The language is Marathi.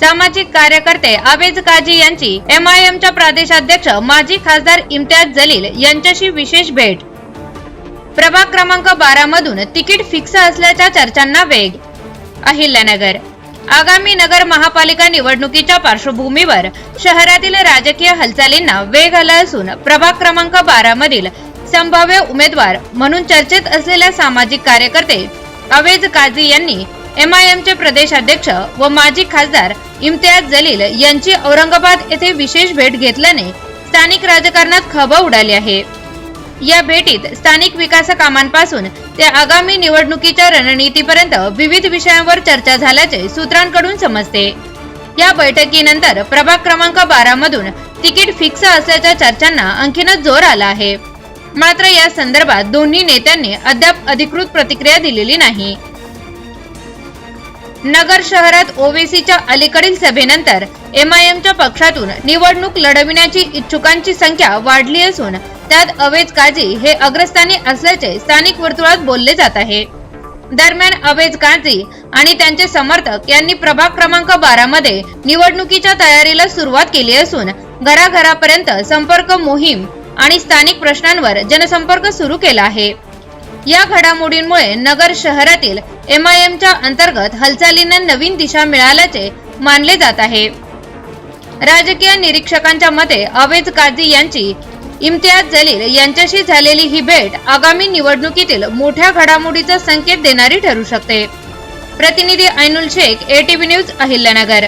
सामाजिक कार्यकर्ते आवेज काजी यांची एम आय एमच्या प्रदेशाध्यक्ष माजी खासदार इम्तियाज जलील यांच्याशी विशेष भेट. प्रभाग क्रमांक बारा मधून तिकीट फिक्स असल्याच्या चर्चांना वेग. अहिल्यानगर. आगामी नगर महापालिका निवडणुकीच्या पार्श्वभूमीवर शहरातील राजकीय हालचालींना वेग आला असून प्रभाग क्रमांक बारा मधील संभाव्य उमेदवार म्हणून चर्चेत असलेल्या सामाजिक कार्यकर्ते अवेज काझी यांनी एम आय प्रदेशाध्यक्ष व माजी खासदार इम्तियाज जलील यांची औरंगाबाद येथे विशेष भेट घेतल्याने स्थानिक राजकारणात खळबळ उडाली आहे. या भेटीत स्थानिक विकास कामांपासून ते आगामी निवडणुकीच्या रणनीतीपर्यंत विविध विषयांवर चर्चा झाल्याचे सूत्रांकडून समजते. या बैठकीनंतर प्रभाग क्रमांक बारा मधून तिकीट फिक्स असल्याच्या चर्चांना आणखीनच जोर आला आहे. मात्र या संदर्भात दोन्ही नेत्यांनी अद्याप अधिकृत प्रतिक्रिया दिलेली नाही. नगर शहरात ओवेसीच्या अलीकडील सभेनंतर एमआयएमच्या पक्षातून निवडणूक लढविण्याची इच्छुकांची संख्या वाढली असून त्यात अवेज काझी हे अग्रस्थानी असल्याचे स्थानिक वर्तुळात बोलले जात आहे. दरम्यान अवेज काझी आणि त्यांचे समर्थक यांनी प्रभाग क्रमांक बारा मध्ये निवडणुकीच्या तयारीला सुरुवात केली असून घराघरापर्यंत संपर्क मोहीम आणि स्थानिक प्रश्नांवर जनसंपर्क सुरू केला आहे. या घडामोडींमुळे नगर शहरातील एम आय एमच्या अंतर्गत हालचालींना नवीन दिशा मिळाल्याचे मानले जात आहे. राजकीय निरीक्षकांच्या मते अवेज काझी यांची इम्तियाज जलील यांच्याशी झालेली ही भेट आगामी निवडणुकीतील मोठ्या घडामोडीचा संकेत देणारी ठरू शकते. प्रतिनिधी ऐनुल शेख एटीव्ही न्यूज अहिल्यानगर.